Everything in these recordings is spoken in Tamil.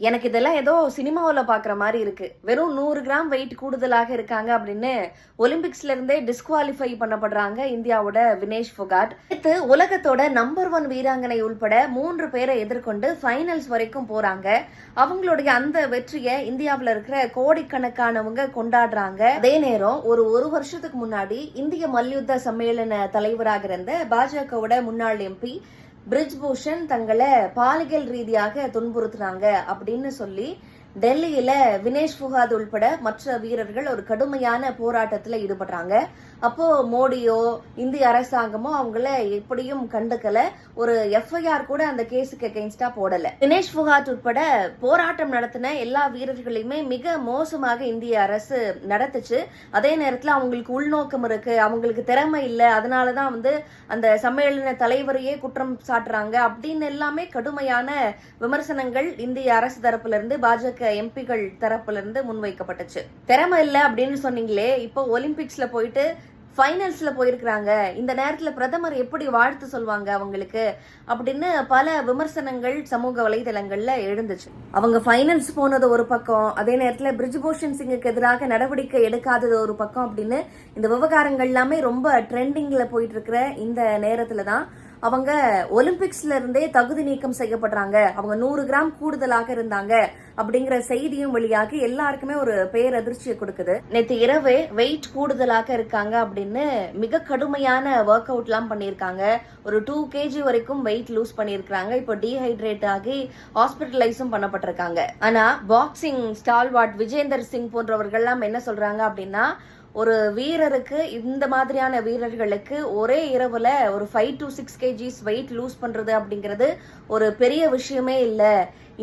எனக்கு இதெல்லாம் ஏதோ சினிமாவில் பார்க்குற மாதிரி இருக்கு. வெறும் நூறு கிராம் வெயிட் கூடுதலாக இருக்காங்க அப்படின்னு ஒலிம்பிக்ஸ்ல இருந்தே டிஸ்குவாலிஃபை பண்ணப்படுறாங்க இந்தியாவோட வினேஷ் ஃபொகாட். அடுத்து உலகத்தோட நம்பர் ஒன் வீராங்கனை உள்பட மூன்று பேரை எதிர்கொண்டு ஃபைனல்ஸ் வரைக்கும் போறாங்க. அவங்களுடைய அந்த வெற்றியை இந்தியாவில் இருக்கிற கோடிக்கணக்கானவங்க கொண்டாடுறாங்க. அதே நேரம் ஒரு ஒரு வருஷத்துக்கு முன்னாடி இந்திய மல்யுத்த சம்மேளன தலைவராக இருந்த பாஜகவோட முன்னாள் எம்பி பிரிஜ்பூஷன் தங்களை பாலியல் ரீதியாக துன்புறுத்துறாங்க அப்படின்னு சொல்லி டெல்லியில வினேஷ் புகாத் உள்பட மற்ற வீரர்கள் ஒரு கடுமையான போராட்டத்துல ஈடுபடுறாங்க. அப்போ மோடியோ இந்திய அரசாங்கமோ அவங்கள எப்படியும் கண்டுக்கல. ஒரு எஃப்ஐஆர் கூட அந்த கேஸுக்கு அகெயின்ஸ்டா போடல. வினேஷ் புகாத் உட்பட போராட்டம் நடத்தின எல்லா வீரர்களையுமே மிக மோசமாக இந்திய அரசு நடத்துச்சு. அதே நேரத்துல அவங்களுக்கு உள்நோக்கம் இருக்கு. அவங்களுக்கு திறமை இல்லை. அதனாலதான் வந்து அந்த சம்மேளன தலைவரையே குற்றம் சாட்டுறாங்க. அப்படின்னு எல்லாமே கடுமையான விமர்சனங்கள் இந்திய அரசு தரப்புல இருந்து பாஜக எம்பிகள் தரப்புல இருந்து முன்வைக்கப்பட்டுச்சு. திறமை இல்லை அப்படின்னு சொன்னீங்களே இப்போ ஒலிம்பிக்ஸ்ல போயிட்டு ஃபைனல்ஸ்ல போயிருக்கிறாங்க. இந்த நேரத்துல பிரதமர் எப்படி வாழ்த்து சொல்வாங்க அவங்களுக்கு? அப்படின்னு பல விமர்சனங்கள் சமூக வலைதளங்கள்ல எழுந்துச்சு. அவங்க ஃபைனல்ஸ் போனது ஒரு பக்கம் அதே நேரத்துல பிரிஜ்பூஷன் சிங்குக்கு எதிராக நடவடிக்கை எடுக்காதது ஒரு பக்கம் அப்படின்னு இந்த விவகாரங்கள் எல்லாமே ரொம்ப ட்ரெண்டிங்ல போயிட்டு இருக்கிற இந்த நேரத்துல தான் அவங்க ஒலிம்பிக்ஸ்ல இருந்தே தகுதி நீக்கம் செய்யப்படுறாங்க. அவங்க நூறு கிராம் கூடுதலாக இருந்தாங்க அப்படிங்கிற செய்தியும் வெளியாகி எல்லாருக்குமே ஒரு பேரதிர்ச்சியை கொடுக்குது. நேற்று இரவே வெயிட் கூடுதலாக இருக்காங்க அப்படின்னு மிக கடுமையான ஒர்க் அவுட்லாம் பண்ணியிருக்காங்க. ஒரு டூ கேஜி வரைக்கும் வெயிட் லூஸ் பண்ணியிருக்காங்க இப்போ டீஹைட்ரேட் ஆகி ஹாஸ்பிட்டலைஸும் பண்ணப்பட்டிருக்காங்க. ஆனா பாக்ஸிங் ஸ்டால்வாட் விஜேந்தர் சிங் போன்றவர்கள்லாம் என்ன சொல்றாங்க அப்படின்னா ஒரு வீரருக்கு இந்த மாதிரியான வீரர்களுக்கு ஒரே இரவுல ஒரு five to six KGs weight lose பண்றது அப்படிங்கிறது ஒரு பெரிய விஷயமே இல்லை.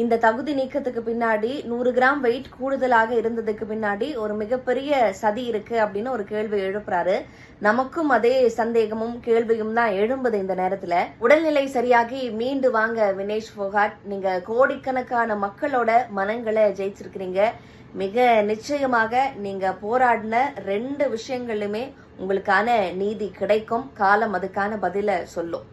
இந்த தகுதி நீக்கத்துக்கு பின்னாடி நூறு கிராம் வெயிட் கூடுதலாக இருந்ததுக்கு பின்னாடி ஒரு மிகப்பெரிய சதி இருக்கு அப்படின்னு ஒரு கேள்வி எழுப்புறாரு. நமக்கும் அதே சந்தேகமும் கேள்வியும் தான் எழும்புது இந்த நேரத்துல. உடல்நிலை சரியாகி மீண்டு வாங்க வினேஷ் போகாட் நீங்க கோடிக்கணக்கான மக்களோட மனங்களை ஜெயிச்சிருக்கிறீங்க. மிக நிச்சயமாக நீங்க போராடின ரெண்டு விஷயங்களுமே உங்களுக்கான நீதி கிடைக்கும். காலம் அதுக்கான பதில சொல்லும்.